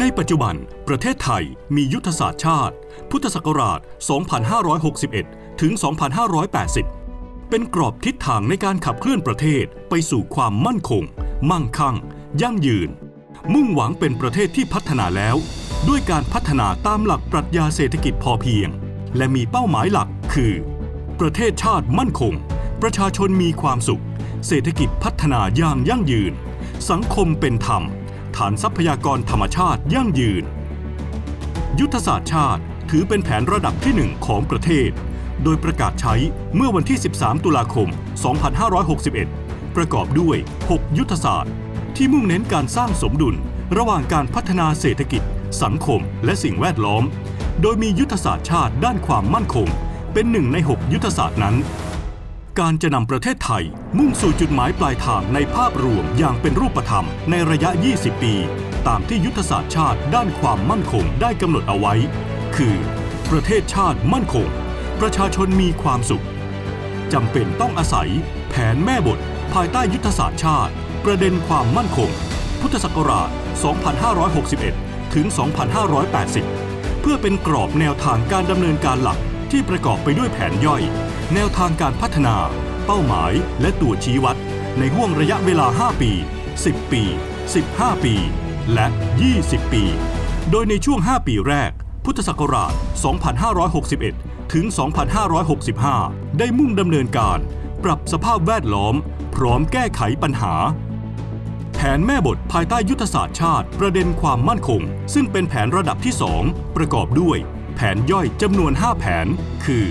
ในปัจจุบัน ประเทศไทยมียุทธศาสตร์ชาติ พุทธศักราช 2561 ถึง 2580 เป็นกรอบทิศทางในการขับเคลื่อนประเทศไปสู่ความมั่นคง มั่งคั่ง ยั่งยืน มุ่งหวังเป็นประเทศที่พัฒนาแล้ว ด้วยการพัฒนาตามหลักปรัชญาเศรษฐกิจพอเพียง และมีเป้าหมายหลักคือ ประเทศชาติมั่นคง ประชาชนมีความสุข เศรษฐกิจพัฒนาอย่างยั่งยืน สังคมเป็นธรรม ฐานทรัพยากรธรรมชาติยั่งยืน ยุทธศาสตร์ชาติถือเป็นแผนระดับที่ 1 ของประเทศ โดยประกาศใช้เมื่อวันที่ 13 ตุลาคม 2561 ประกอบด้วย 6 ยุทธศาสตร์ ที่มุ่งเน้นการสร้างสมดุล ระหว่างการพัฒนาเศรษฐกิจ สังคม และสิ่งแวดล้อม โดยมียุทธศาสตร์ชาติด้านความมั่นคง เป็นหนึ่งใน 6 ยุทธศาสตร์นั้น การจะนำประเทศไทย มุ่งสู่จุดหมายปลายทางในภาพรวมอย่างเป็นรูปธรรมในระยะ 20 ปี ตามที่ยุทธศาสตร์ชาติด้านความมั่นคงได้กำหนดเอาไว้ คือ ประเทศชาติมั่นคง ประชาชนมีความสุขจำเป็นต้องอาศัย แผนแม่บท ภายใต้ยุทธศาสตร์ชาติ ประเด็นความมั่นคง พุทธศักราช 2561 ถึง 2580 เพื่อเป็นกรอบแนวทางการดำเนินการหลักที่ประกอบไปด้วยแผนย่อย แนวทางการพัฒนา เป้าหมายและตัวชี้วัด ในห่วงระยะเวลา 5 ปี 10 ปี 15 ปี และ 20 ปี โดยในช่วง 5 ปีแรก พุทธศักราช 2561 ถึง 2565 ได้มุ่งดำเนินการ ปรับสภาพแวดล้อม พร้อมแก้ไขปัญหาแผนแม่บทภายใต้ยุทธศาสตร์ชาติประเด็นความมั่นคง ซึ่งเป็นแผนระดับที่ 2 ประกอบด้วย แผนย่อยจำนวน 5 แผน คือ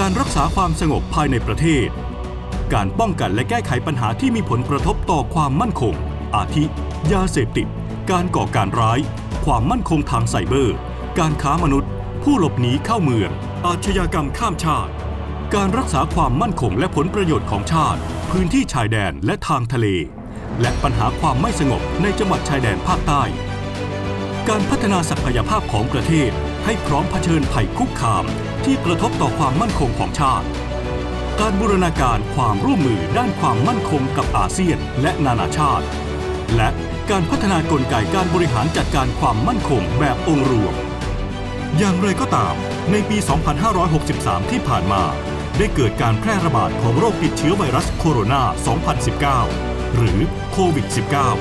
การรักษาความสงบภายในประเทศ การป้องกันและแก้ไขปัญหาที่มีผลกระทบต่อความมั่นคง อาทิ ยาเสพติด การก่อการร้าย ความมั่นคงทางไซเบอร์ การค้ามนุษย์ ผู้หลบหนีเข้าเมือง อาชญากรรมข้ามชาติ การรักษาความมั่นคงและผลประโยชน์ของชาติ พื้นที่ชายแดนและทางทะเล และปัญหาความไม่สงบในจังหวัดชายแดนภาคใต้ การพัฒนาศักยภาพของประเทศให้พร้อมเผชิญภัยคุกคาม ที่กระทบต่อความมั่นคงของชาติ การบูรณาการความร่วมมือด้านความมั่นคงกับอาเซียนและนานาชาติ และการพัฒนากลไกการบริหารจัดการความมั่นคงแบบองค์รวม อย่างไรก็ตาม ในปี 2563 ที่ผ่านมาได้เกิดการแพร่ระบาดของโรคติดเชื้อไวรัสโคโรนา 2019 หรือโควิด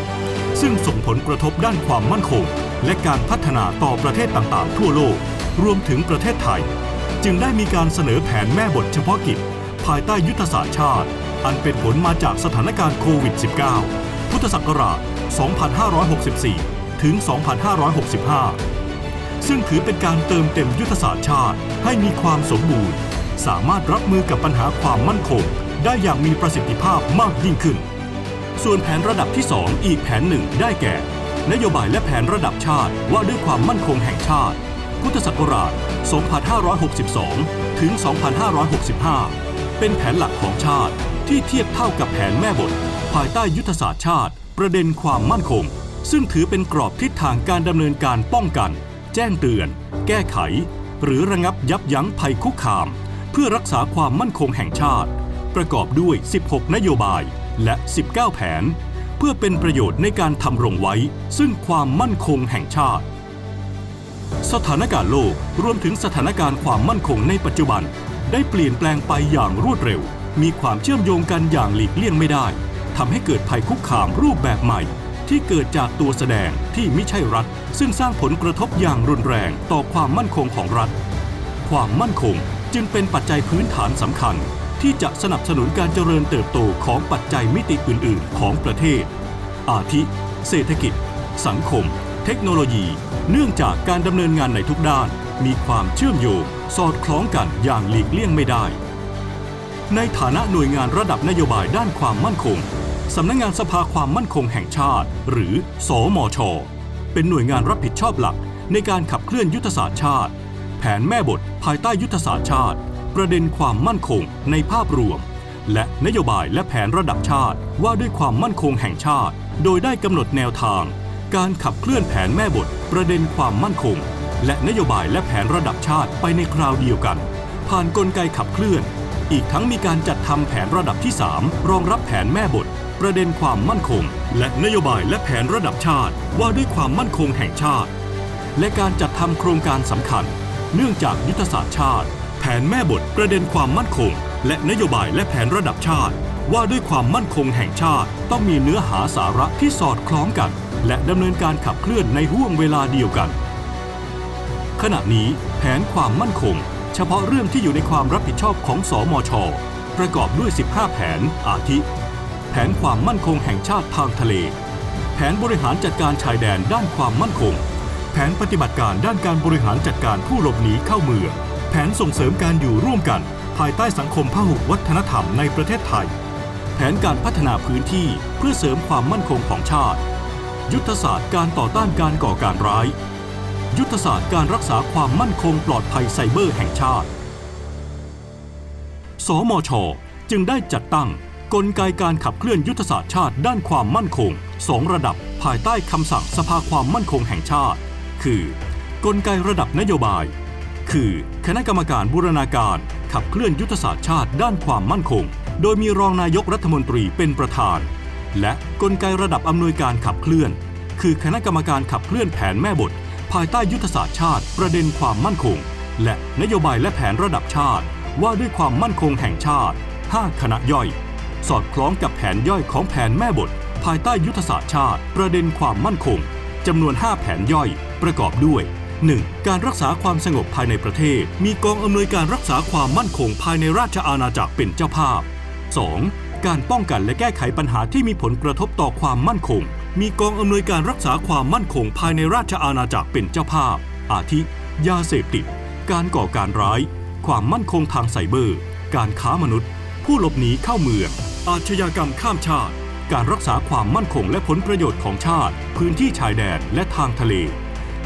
-19 ซึ่งส่งผลกระทบด้านความมั่นคง และการพัฒนาต่อประเทศต่างๆ ทั่วโลก รวมถึงประเทศไทย จึงได้มีการเสนอแผนแม่บทเฉพาะกิจ ภายใต้ยุทธศาสตร์ชาติ อันเป็นผลมาจากสถานการณ์โควิด -19 พุทธศักราช 2564 ถึง 2565 ซึ่งถือเป็นการเติมเต็มยุทธศาสตร์ชาติให้มีความสมบูรณ์ สามารถรับมือกับปัญหาความมั่นคง ได้อย่างมีประสิทธิภาพมากยิ่งขึ้น ส่วนแผนระดับที่ 2 อีกแผนหนึ่งได้แก่ นโยบายและแผนระดับชาติว่าด้วยความมั่นคงแห่งชาติ พุทธศักราช 2562 ถึง 2565 เป็นแผนหลักของชาติที่เทียบเท่ากับแผนแม่บท ภายใต้ยุทธศาสตร์ชาติ ประเด็นความมั่นคง ซึ่งถือเป็นกรอบทิศทางการดำเนินการป้องกัน แจ้งเตือน แก้ไข หรือระงับยับยั้งภัยคุกคาม เพื่อรักษาความมั่นคงแห่งชาติ ประกอบด้วย 16 นโยบายและ 19 แผน เพื่อเป็นประโยชน์ในการทำรงไว้ ซึ่งความมั่นคงแห่งชาติ สถานการณ์โลกรวมถึงสถานการณ์ความมั่นคงในปัจจุบัน ได้เปลี่ยนแปลงไปอย่างรวดเร็ว มีความเชื่อมโยงกันอย่างหลีกเลี่ยงไม่ได้ทำให้เกิดภัยคุกคามรูปแบบใหม่ ที่เกิดจากตัวแสดงที่ไม่ใช่รัฐ ซึ่งสร้างผลกระทบอย่างรุนแรงต่อความมั่นคงของรัฐ ความมั่นคงจึงเป็นปัจจัยพื้นฐานสำคัญ ที่จะสนับสนุนการเจริญเติบโตของปัจจัยมิติอื่น ๆ ของประเทศ อาทิ เศรษฐกิจ สังคม เทคโนโลยี เนื่องจากการดำเนินงานในทุกด้าน มีความเชื่อมโยงสอดคล้องกันอย่างหลีกเลี่ยงไม่ได้ ในฐานะหน่วยงานระดับนโยบายด้านความมั่นคงสำนักงงานสภาความมั่นคงแห่งชาติ หรือ สอมชเป็นหน่วยงานรับผิดชอบหลักในการขับเคลื่อนยุทธศาสตร์ชาติ แผนแม่บทภายใต้ยุทธศาสตร์ชาติ ประเด็นความมั่นคงในภาพรวม และนโยบายและแผนระดับชาติว่าด้วยความมั่นคงแห่งชาติ โดยได้กำหนดแนวทาง การขับเคลื่อนแผนแม่บท ประเด็นความมั่นคง และนโยบายและแผนระดับชาติไปในคราวเดียวกัน ผ่านนกลไกขับเคลื่อน อีกทั้งมีการจัดทำแผนระดับที่ 3 รองรับแผนแม่บท ประเด็นความมั่นคง และนโยบายและแผนระดับชาติ ว่าด้วยความมั่นคงแห่งชาติ และการจัดทำโครงการสำคัญ เนื่องจากยุทธศาสตร์ชาติ แผนแม่บทประเด็นความมั่นคง และนโยบายและแผนระดับชาติ ว่าด้วยความมั่นคงแห่งชาติ ต้องมีเนื้อหาสาระที่สอดคล้องกัน และดำเนินการขับเคลื่อนในห่วงเวลาเดียวกัน ขณะนี้แผนความมั่นคง เฉพาะเรื่องที่อยู่ในความรับผิดชอบของสอมช ประกอบด้วย 15 แผนอาทิ แผนความมั่นคงแห่งชาติทางทะเล แผนบริหารจัดการชายแดนด้านความมั่นคง แผนปฏิบัติการด้านการบริหารจัดการผู้หลบหนีเข้าเมืองแผนส่งเสริมการอยู่ร่วมกัน ภายใต้สังคมพหุวัฒนธรรมในประเทศไทย ผนการพัฒนาพื้นที่เพื่อเสริมความมั่นคงของชาติ ยุทธศาสตร์การต่อต้านการก่อการร้าย ยุทธศาสตร์การรักษาความมั่นคงปลอดภัยไซเบอร์แห่งชาติ สมช จึงได้จัดตั้งกลไกการขับเคลื่อนยุทธศาสตร์ชาติด้านความมั่นคงสองระดับภายใต้คำสั่งสภาความมั่นคงแห่งชาติ คือ กลไกระดับนโยบาย คือ คณะกรรมการบูรณาการขับเคลื่อนยุทธศาสตร์ชาติด้านความมั่นคง โดยมีรองนายกรัฐมนตรีเป็นประธาน และกลไกระดับอำนวยการขับเคลื่อน คือคณะกรรมการขับเคลื่อนแผนแม่บท ภายใต้ยุทธศาสตร์ชาติ ประเด็นความมั่นคง และนโยบายและแผนระดับชาติ ว่าด้วยความมั่นคงแห่งชาติ 5 คณะย่อย สอดคล้องกับแผนย่อยของแผนแม่บท ภายใต้ยุทธศาสตร์ชาติ ประเด็นความมั่นคงจำนวน 5 แผนย่อยประกอบด้วย 1. การรักษาความสงบภายในประเทศ มีกองอำนวยการรักษาความมั่นคงภายในราชอาณาจักรเป็นเจ้าภาพ 2. การป้องกันและแก้ไขปัญหาที่มีผลกระทบต่อความมั่นคง มีกองอำนวยการรักษาความมั่นคงภายในราชอาณาจักรเป็นเจ้าภาพ อาทิ ยาเสพติด การก่อการร้าย ความมั่นคงทางไซเบอร์ การค้ามนุษย์ ผู้หลบหนีเข้าเมือง อาชญากรรมข้ามชาติ การรักษาความมั่นคงและผลประโยชน์ของชาติ พื้นที่ชายแดนและทางทะเล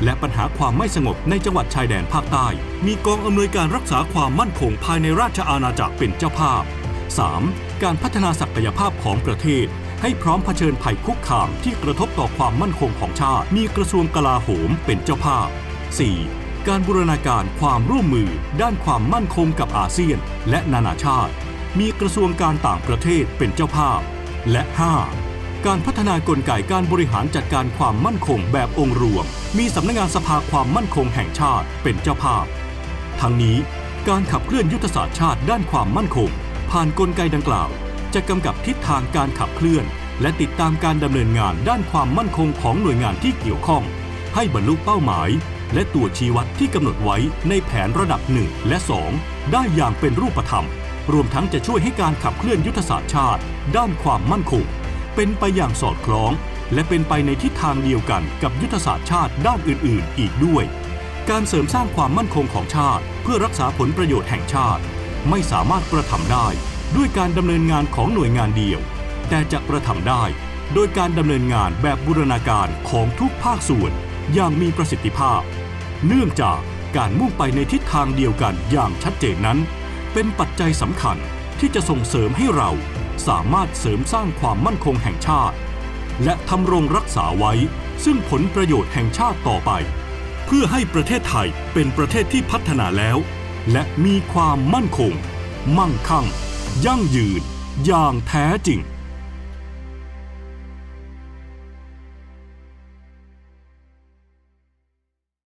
และปัญหาความไม่สงบในจังหวัดชายแดนภาคใต้ มีกองอำนวยการรักษาความมั่นคงภายในราชอาณาจักรเป็นเจ้าภาพ 3. การพัฒนาศักยภาพของประเทศ ให้พร้อมเผชิญภัยคุกคามที่กระทบต่อความมั่นคงของชาติ มีกระทรวงกลาโหมเป็นเจ้าภาพ 4. การบูรณาการความร่วมมือ ด้านความมั่นคงกับอาเซียน และนานาชาติ มีกระทรวงการต่างประเทศเป็นเจ้าภาพ และ 5. การพัฒนากลไกการบริหารจัดการความมั่นคงแบบองค์รวม มีสำนักงานสภาความมั่นคงแห่งชาติเป็นเจ้าภาพ ทั้งนี้การขับเคลื่อนยุทธศาสตร์ชาติด้านความมั่นคง ผ่านกลไกดังกล่าว จะกำกับทิศทางการขับเคลื่อน และติดตามการดำเนินงานด้านความมั่นคงของหน่วยงานที่เกี่ยวข้อง ให้บรรลุเป้าหมาย และตัวชี้วัดที่กำหนดไว้ในแผนระดับ 1 และ 2 ได้อย่างเป็นรูปธรรม รวมทั้งจะช่วยให้การขับเคลื่อนยุทธศาสตร์ชาติ ด้านความมั่นคง เป็นไปอย่างสอดคล้อง และเป็นไปในทิศทางเดียวกันกับยุทธศาสตร์ชาติด้านอื่น ๆ อีกด้วย การเสริมสร้างความมั่นคงของชาติ เพื่อรักษาผลประโยชน์แห่งชาติ ไม่สามารถกระทำได้ด้วยการดำเนินงานของหน่วยงานเดียว แต่จะกระทำได้ โดยการดำเนินงานแบบบูรณาการของทุกภาคส่วนอย่างมีประสิทธิภาพ เนื่องจากการมุ่งไปในทิศทางเดียวกันอย่างชัดเจนนั้น เป็นปัจจัยสำคัญที่จะส่งเสริมให้เราสามารถเสริมสร้างความมั่นคงแห่งชาติ และทำรงรักษาไว้ ซึ่งผลประโยชน์แห่งชาติต่อไป เพื่อให้ประเทศไทยเป็นประเทศที่พัฒนาแล้ว และมีความมั่นคง มั่งคั่ง ยั่งยืน อย่างแท้จริง